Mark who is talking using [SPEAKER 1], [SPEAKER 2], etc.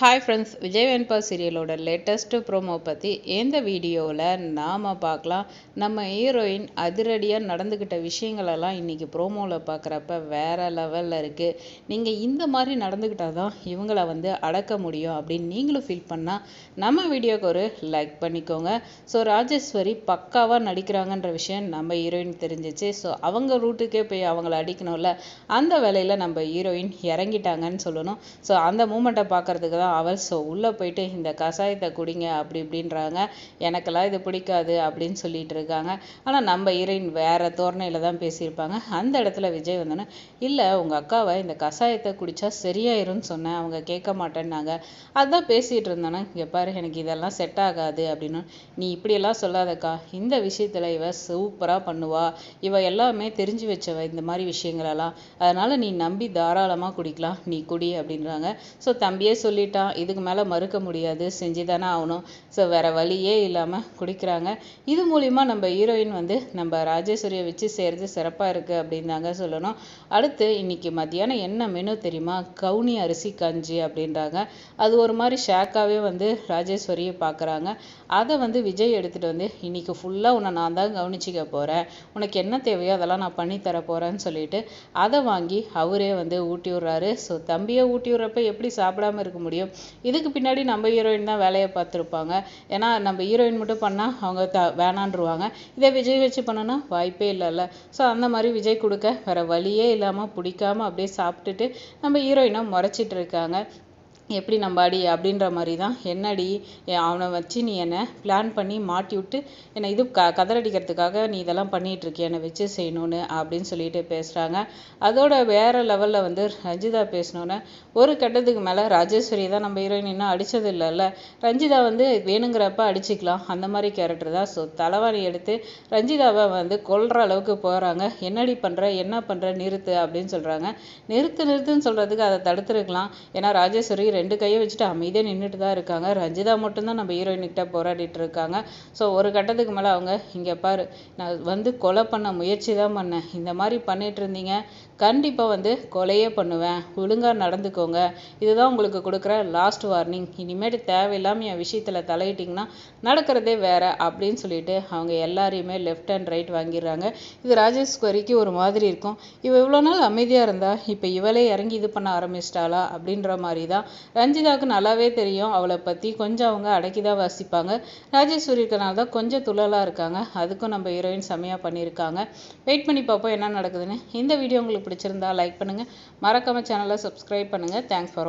[SPEAKER 1] Hi friends Vijay Venba சீரியலோட latest promo பற்றி எந்த வீடியோவில் நாம் பார்க்கலாம். நம்ம ஹீரோயின் அதிரடியாக நடந்துக்கிட்ட விஷயங்களெல்லாம் இன்றைக்கி ப்ரோமோவில் பார்க்குறப்ப வேறு லெவலில் இருக்குது நீங்கள் இந்த மாதிரி நடந்துக்கிட்டால் தான் இவங்கள வந்து அடக்க முடியும் அப்படின்னு நீங்களும் ஃபீல் பண்ணால் நம்ம வீடியோக்கு ஒரு லைக் பண்ணிக்கோங்க. ஸோ ராஜேஸ்வரி பக்காவாக நடிக்கிறாங்கன்ற விஷயம் நம்ம ஹீரோயின் தெரிஞ்சிச்சு. ஸோ அவங்க ரூட்டுக்கே போய் அவங்கள அடிக்கணும்ல. அந்த வேலையில் நம்ம ஹீரோயின் இறங்கிட்டாங்கன்னு சொல்லணும். ஸோ அந்த மூமெண்ட்டை பார்க்குறதுக்கு தான் அவள் ஸோ உள்ளே போயிட்டு இந்த கஷாயத்தை குடிங்க அப்படி இப்படின்றாங்க. எனக்கெல்லாம் இது பிடிக்காது அப்படின்னு சொல்லிட்டு இருக்காங்க. ஆனால் நம்ம ஹீரோயின் வேறு தோரணையில் தான் பேசியிருப்பாங்க. அந்த இடத்துல விஜய் வந்தோன்னே இல்லை உங்கள் அக்காவை இந்த கஷாயத்தை குடித்தா சரியாயிரும்னு சொன்னேன். அவங்க கேட்க மாட்டேன்னாங்க. அதுதான் பேசிகிட்டு இருந்தோன்னே இங்கே பாரு எனக்கு இதெல்லாம் செட் ஆகாது அப்படின்னு. நீ இப்படியெல்லாம் சொல்லாதக்கா. இந்த விஷயத்தில் இவ சூப்பராக பண்ணுவா. இவ எல்லாமே தெரிஞ்சு வச்சவ இந்த மாதிரி விஷயங்களெல்லாம். அதனால் நீ நம்பி தாராளமாக குடிக்கலாம். நீ குடி அப்படின்றாங்க. ஸோ தம்பியே தான் இதுக்கு மேலே மறுக்க முடியாது செஞ்சு தானே ஆகணும். ஸோ வேறு வழியே இல்லாமல் குடிக்கிறாங்க. இது மூலிமா நம்ம ஹீரோயின் வந்து நம்ம ராஜேஸ்வரியை வச்சு செய்கிறது சிறப்பாக இருக்குது அப்படின்னு தாங்க சொல்லணும். அடுத்து இன்னைக்கு மத்தியானம் என்ன மெனு தெரியுமா? கவுனி அரிசி கஞ்சி அப்படின்றாங்க. அது ஒரு மாதிரி ஷேக்காகவே வந்து ராஜேஸ்வரியை பார்க்குறாங்க அதை வந்து விஜய் எடுத்துகிட்டு வந்து இன்றைக்கி ஃபுல்லாக உன்னை நான் தான் கவனிச்சிக்க போகிறேன் உனக்கு என்ன தேவையோ அதெல்லாம் நான் பண்ணி தர போகிறேன்னு சொல்லிட்டு அதை வாங்கி அவரே வந்து ஊட்டி விட்றாரு. ஸோ தம்பியை ஊட்டி விட்றப்ப எப்படி சாப்பிடாம இருக்க முடியும்? இதுக்கு பின்னாடி நம்ம ஹீரோயின் தான் வேலையை பார்த்துருப்பாங்க. ஏன்னா நம்ம ஹீரோயின் மட்டும் பண்ணால் அவங்க த வேணான்ருவாங்க இதே விஜய் வச்சு பண்ணனா வாய்ப்பே இல்லைல்ல. ஸோ அந்த மாதிரி விஜய் கொடுக்க வேற வழியே இல்லாமல் பிடிக்காம அப்படியே சாப்பிட்டுட்டு நம்ம ஹீரோயினை முறைச்சிட்டு இருக்காங்க. எப்படி நம்ம அடி அப்படின்ற மாதிரி தான் என்னடி அவனை வச்சு நீ என்னை பிளான் பண்ணி மாட்டி விட்டு என்னை இது க கதறடிக்கிறதுக்காக நீ இதெல்லாம் பண்ணிகிட்ருக்கிய என்னை வச்சு செய்யணும்னு அப்படின்னு சொல்லிட்டு பேசுகிறாங்க அதோட வேறு லெவலில் வந்து ரஞ்சிதா பேசினோன்னே ஒரு கட்டத்துக்கு மேலே ராஜேஸ்வரி தான் நம்ம ஹீரோயின் இன்னும் அடித்தது இல்லைல்ல ரஞ்சிதா வந்து வேணுங்கிறப்ப அடிச்சுக்கலாம். அந்த மாதிரி கேரக்டர் தான். ஸோ தலைவாணி எடுத்து ரஞ்சிதாவை வந்து கொல்ற அளவுக்கு போகிறாங்க என்னடி பண்ணுற என்ன பண்ணுற நிறுத்து அப்படின்னு சொல்கிறாங்க நிறுத்து நிறுத்துன்னு சொல்கிறதுக்கு அதை தடுத்துருக்கலாம். ஏன்னா ராஜேஸ்வரி ரெண்டு கையை வச்சுட்டு அமைதியாக நின்றுட்டு தான் இருக்காங்க. ரஞ்சிதா மட்டும்தான் நம்ம ஹீரோயின்கிட்ட போராடிட்டு இருக்காங்க. ஸோ ஒரு கட்டத்துக்கு மேலே அவங்க இங்கே பாரு நான் வந்து கொலை பண்ண முயற்சி தான் பண்ணேன். இந்த மாதிரி பண்ணிட்டு இருந்தீங்க. கண்டிப்பாக வந்து கொலையே பண்ணுவேன். ஒழுங்காக நடந்துக்கோங்க. இதுதான் உங்களுக்கு கொடுக்குற லாஸ்ட் வார்னிங் இனிமேட்டு தேவையில்லாமல் என் விஷயத்தில் தலையிட்டிங்கன்னா நடக்கிறதே வேற அப்படின்னு சொல்லிட்டு அவங்க எல்லாரையுமே லெஃப்ட் அண்ட் ரைட் வாங்கிடுறாங்க. இது ராஜேஸ்வரிக்கு ஒரு மாதிரி இருக்கும். இவ இவ்வளோ நாள் அமைதியாக இருந்தா இப்போ இவளே இறங்கி இது பண்ண ஆரம்பிச்சிட்டாளா? அப்படின்ற மாதிரி தான் ரஞ்சிதாவுக்கு நல்லாவே தெரியும். அவளை பற்றி கொஞ்சம் அவங்க அடக்கி தான் வாசிப்பாங்க. ராஜேஸ்வரி இருக்கனால தான் கொஞ்சம் துள்ளலாக இருக்காங்க. அதுக்கும் நம்ம ஹீரோயின் செம்மையாக பண்ணியிருக்காங்க. வெயிட் பண்ணி பார்ப்போம் என்ன நடக்குதுன்னு. இந்த வீடியோ உங்களுக்கு பிடிச்சிருந்தா லைக் பண்ணுங்கள் மறக்காமல் சேனலை சப்ஸ்கிரைப் பண்ணுங்கள் தேங்க்ஸ் ஃபார்